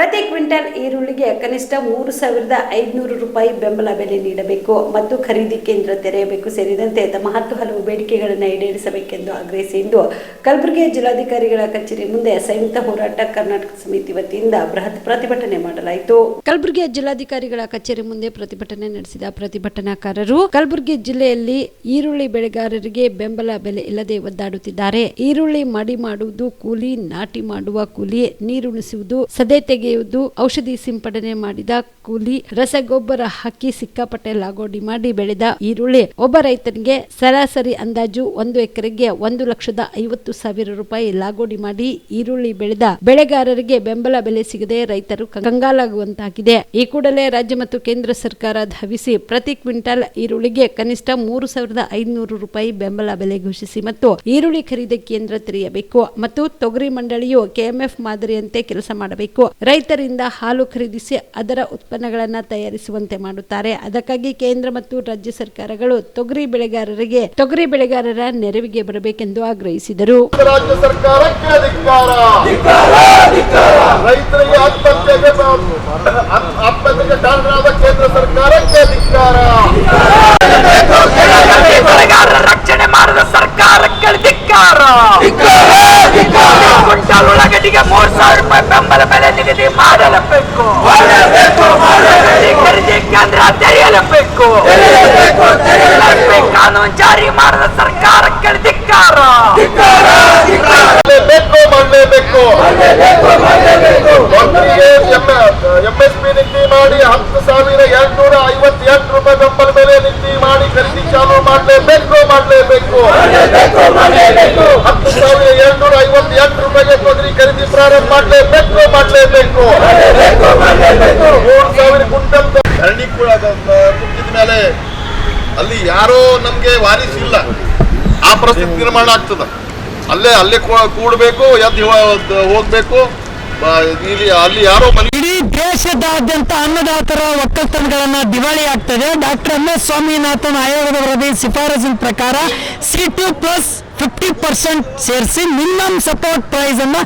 ಪ್ರತಿ ಕ್ವಿಂಟಲ್ ಈರುಳ್ಳಿಗೆ ಕನಿಷ್ಠ ಮೂರು ಸಾವಿರದ ಐದುನೂರು ರೂಪಾಯಿ ಬೆಂಬಲ ಬೆಲೆ ನೀಡಬೇಕು ಮತ್ತು ಖರೀದಿ ಕೇಂದ್ರ ತೆರೆಯಬೇಕು ಸೇರಿದಂತೆ ತಮ್ಮ ಹತ್ತು ಹಲವು ಬೇಡಿಕೆಗಳನ್ನು ಈಡೇರಿಸಬೇಕೆಂದು ಆಗ್ರಹಿಸಿ ಇಂದು ಕಲಬುರಗಿ ಜಿಲ್ಲಾಧಿಕಾರಿಗಳ ಕಚೇರಿ ಮುಂದೆ ಸಂಯುಕ್ತ ಹೋರಾಟ ಕರ್ನಾಟಕ ಸಮಿತಿ ವತಿಯಿಂದ ಬೃಹತ್ ಪ್ರತಿಭಟನೆ ಮಾಡಲಾಯಿತು. ಕಲಬುರಗಿ ಜಿಲ್ಲಾಧಿಕಾರಿಗಳ ಕಚೇರಿ ಮುಂದೆ ಪ್ರತಿಭಟನೆ ನಡೆಸಿದ ಪ್ರತಿಭಟನಾಕಾರರು ಕಲಬುರಗಿ ಜಿಲ್ಲೆಯಲ್ಲಿ ಈರುಳ್ಳಿ ಬೆಳೆಗಾರರಿಗೆ ಬೆಂಬಲ ಬೆಲೆ ಇಲ್ಲದೆ ಒದ್ದಾಡುತ್ತಿದ್ದಾರೆ. ಈರುಳ್ಳಿ ಮಡಿ ಮಾಡುವುದು, ಕೂಲಿ ನಾಟಿ ಮಾಡುವ ಕೂಲಿ, ನೀರುಣಿಸುವುದು ಸದೆ ತೆಗೆಯುವುದು ಔಷಧಿ ಸಿಂಪಡಣೆ ಮಾಡಿದ ಕೂಲಿ ರಸಗೊಬ್ಬರ ಹಾಕಿ ಸಿಕ್ಕಾಪಟ್ಟೆ ಲಾಗೋಡಿ ಮಾಡಿ ಬೆಳೆದ ಈರುಳ್ಳಿ. ಒಬ್ಬ ರೈತನಿಗೆ ಸರಾಸರಿ ಅಂದಾಜು ಒಂದು ಎಕರೆಗೆ ಒಂದು ಲಕ್ಷದ ಐವತ್ತು ಸಾವಿರ ರೂಪಾಯಿ ಲಾಗೋಡಿ ಮಾಡಿ ಈರುಳ್ಳಿ ಬೆಳೆದ ಬೆಳೆಗಾರರಿಗೆ ಬೆಂಬಲ ಬೆಲೆ ಸಿಗದೆ ರೈತರು ಕಂಗಾಲಾಗುವಂತಾಗಿದೆ. ಈ ಕೂಡಲೇ ರಾಜ್ಯ ಮತ್ತು ಕೇಂದ್ರ ಸರ್ಕಾರ ಧಾವಿಸಿ ಪ್ರತಿ ಕ್ವಿಂಟಲ್ ಈರುಳ್ಳಿಗೆ ಕನಿಷ್ಠ ಮೂರು ಸಾವಿರದ ಐದುನೂರು ರೂಪಾಯಿ ಬೆಂಬಲ ಬೆಲೆ ಘೋಷಿಸಿ ಮತ್ತು ಈರುಳ್ಳಿ ಖರೀದಿ ಕೇಂದ್ರ ತೆರೆಯಬೇಕು ಮತ್ತು ತೊಗರಿ ಮಂಡಳಿಯು ಕೆಎಂಎಫ್ ಮಾದರಿಯಂತೆ ಕೆಲಸ ಮಾಡಬೇಕು. ರೈತರಿಂದ ಹಾಲು ಖರೀದಿಸಿ ಅದರ ಉತ್ಪನ್ನಗಳನ್ನು ತಯಾರಿಸುವಂತೆ ಮಾಡುತ್ತಾರೆ. ಅದಕ್ಕಾಗಿ ಕೇಂದ್ರ ಮತ್ತು ರಾಜ್ಯ ಸರ್ಕಾರಗಳು ತೊಗರಿ ಬೆಳೆಗಾರರಿಗೆ ತೊಗರಿ ಬೆಳೆಗಾರರ ನೆರವಿಗೆ ಬರಬೇಕೆಂದು ಆಗ್ರಹಿಸಿದರು. ರಾಜ್ಯ ಸರ್ಕಾರಕ್ಕೆ ಅಧಿಕಾರ. ರೈತರಿಗೆ ಆತ್ಮಹತ್ಯೆಗೆ ಆತ್- ಆತ್ಮಹತ್ಯೆಗೆ ಕಾರಣರಾದ ಕೇಂದ್ರ ಸರ್ಕಾರಕ್ಕೆ ಧಿಕ್ಕಾರ ಬೆಳೆಗಾರರ ರಕ್ಷಣೆ ಮಾಡಿದ ಸರ್ಕಾರಕ್ಕೆ ಧಿಕ್ಕಾರ ಕ್ವಿಂಟಾಲ್ ಉಳ್ಳಾಗಡ್ಡಿಗೆ ಮೂರ್ ಸಾವಿರ ರೂಪಾಯಿ ಬೆಂಬಲ ನಿಗದಿ ಮಾಡಲೇಬೇಕು. ಖರೀದಿ ಕೇಂದ್ರ ತೆರೆಯಲೇಬೇಕು. ಕಾನೂನು ಜಾರಿ ಮಾಡದ ಸರ್ಕಾರಕ್ಕೆ ಧಿಕ್ಕಾರ ಮಾಡಲೇಬೇಕು ಮಾಡಲೇಬೇಕು. ಒಬ್ಬರಿಗೆ ಎಂಎಸ್ಪಿ ನೀತಿ ಮಾಡಿ ಹತ್ತು ಸಾವಿರ ಎರಡ್ನೂರ ಐವತ್ತೆಂಟು ರೂಪಾಯಿ ಬೆಂಬಲ ಬೆಲೆ ನೀತಿ ಮಾಡಿ ಖರೀದಿ ಚಾಲು ಮಾಡಲೇಬೇಕು ಮಾಡಲೇಬೇಕು. ಹತ್ತು ಸಾವಿರ ಎರಡ್ನೂರ ಐವತ್ತೆಂಟು ರೂಪಾಯಿಗೆ ಖರೀದಿ ಪ್ರಾರಂಭ ಮಾಡಲೇಬೇಕು ಮಾಡಲೇಬೇಕು. ಮೂರು ಸಾವಿರ ಕುಂಟಲ್ ಧರಣಿ ಕೂಡ ಕುಟ್ಟಿದ ಮೇಲೆ ಅಲ್ಲಿ ಯಾರೋ ನಮ್ಗೆ ವಾರಿಸಿಲ್ಲ ಆ ಪರಿಸ್ಥಿತಿ ನಿರ್ಮಾಣ ಆಗ್ತದ. ಅಲ್ಲೇ ಅಲ್ಲೇ ಕೂಡಬೇಕು ಕೂಡ್ಬೇಕು ಎದ್ದು ಹೋಗ್ಬೇಕು. ಇಲ್ಲಿ ಅಲ್ಲಿ ಯಾರೋ ಮನೆ ಇಡೀ ದೇಶದಾದ್ಯಂತ ಅನ್ನದಾತರ ಒಕ್ಕಲ್ತನಗಳನ್ನ ದಿವಾಳಿ ಆಗ್ತದೆ. ಡಾಕ್ಟರ್ ಎಂ ಎಸ್ ಸ್ವಾಮಿನಾಥನ್ ಆಯೋಗದ ವರದಿ ಶಿಫಾರಸಿನ ಪ್ರಕಾರ C two plus fifty percent ಸೇರಿಸಿ ಮಿನಿಮಮ್ ಸಪೋರ್ಟ್ ಪ್ರೈಸ್ ಅನ್ನ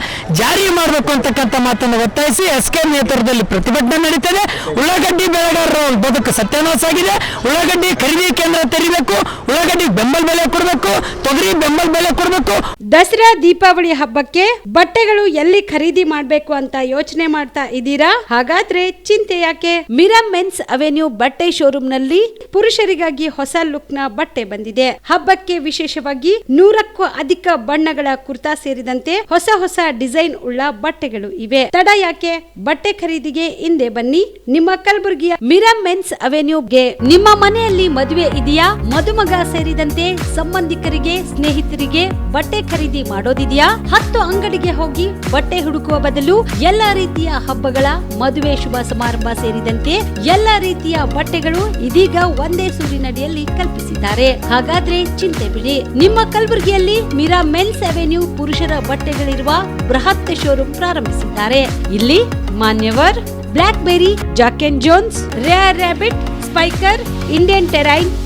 ಜಾರಿ ಮಾಡಬೇಕು ಅಂತಕ್ಕಂಥ ಮಾತನ್ನು ಒತ್ತಾಯಿಸಿ ಎಸ್ ಕೆ ನೇತೃತ್ವದಲ್ಲಿ ಪ್ರತಿಭಟನೆ ನಡೀತದೆ. ಉಳ್ಳಾಗಡ್ಡಿ ಬೆಳೆಗಾರರ ಬದುಕು ಸತ್ಯಾನಾಶ ಆಗಿದೆ. ಉಳ್ಳಾಗಡ್ಡಿ ಖರೀದಿ ಕೇಂದ್ರ ತೆರೀಬೇಕು. ಉಳ್ಳಾಗಡ್ಡಿ ಬೆಂಬಲ ಬೆಲೆ ಕೊಡಬೇಕು. ತೊಗರಿ ಬೆಂಬಲ ಬೆಲೆ ಕೊಡಬೇಕು. ದಸರಾ ದೀಪಾವಳಿ ಹಬ್ಬಕ್ಕೆ ಬಟ್ಟೆಗಳು ಎಲ್ಲಿ ಖರೀದಿ ಮಾಡಬೇಕು ಅಂತ ಯೋಚನೆ ಮಾಡ್ತಾ ಇದ್ದೀರಾ? ಹಾಗಾದ್ರೆ ಚಿಂತೆ ಯಾಕೆ? ಮಿರಾ ಮೆನ್ಸ್ ಅವೆನ್ಯೂ ಬಟ್ಟೆ ಶೋರೂಮ್ನಲ್ಲಿ ಪುರುಷರಿಗಾಗಿ ಹೊಸ ಲುಕ್ನ ಬಟ್ಟೆ ಬಂದಿದೆ. ಹಬ್ಬಕ್ಕೆ ವಿಶೇಷವಾಗಿ ಅಧಿಕ ಬಣ್ಣಗಳ ಕುರ್ತಾ ಸೇರಿದಂತೆ ಹೊಸ ಹೊಸ ಡಿಸೈನ್ ಉಳ್ಳ ಬಟ್ಟೆಗಳು ಇವೆ. ತಡ ಯಾಕೆ? ಬಟ್ಟೆ ಖರೀದಿಗೆ ಹಿಂದೆ ಬನ್ನಿ. ನಿಮ್ಮ ಕಲಬುರಗಿಯ ಮಿರಾ ಮೆನ್ಸ್ ಅವೆನ್ಯೂಗೆ ನಿಮ್ಮ ಮನೆಯಲ್ಲಿ ಮದುವೆ ಇದೆಯಾ? ಮದುಮಗ ಸೇರಿದಂತೆ ಸಂಬಂಧಿಕರಿಗೆ, ಸ್ನೇಹಿತರಿಗೆ ಬಟ್ಟೆ ಖರೀದಿ ಮಾಡೋದಿದೆಯಾ? ಹತ್ತು ಅಂಗಡಿಗೆ ಹೋಗಿ ಬಟ್ಟೆ ಹುಡುಕುವ ಬದಲು ಎಲ್ಲಾ ರೀತಿಯ ಹಬ್ಬಗಳ ಮದುವೆ ಶುಭ ಸಮಾರಂಭ ಸೇರಿದಂತೆ ಎಲ್ಲಾ ರೀತಿಯ ಬಟ್ಟೆಗಳು ಇದೀಗ ಒಂದೇ ಸೂರಿನಡಿಯಲ್ಲಿ ಕಲ್ಪಿಸಿದ್ದಾರೆ. ಹಾಗಾದ್ರೆ ಚಿಂತೆ ಬಿಡಿ. ನಿಮ್ಮ ಕಲಬುರಗಿಯಲ್ಲಿ ಮಿರಾ ಮೆನ್ಸ್ ಅವೆನ್ಯೂ ಪುರುಷರ ಬಟ್ಟೆಗಳಿರುವ ಬೃಹತ್ ಶೋರೂಮ್ ಪ್ರಾರಂಭಿಸಿದ್ದಾರೆ. ಇಲ್ಲಿ Manyavar Blackberrys Jack and Jones, Rare Rabbit, Spykar, Indian Terrain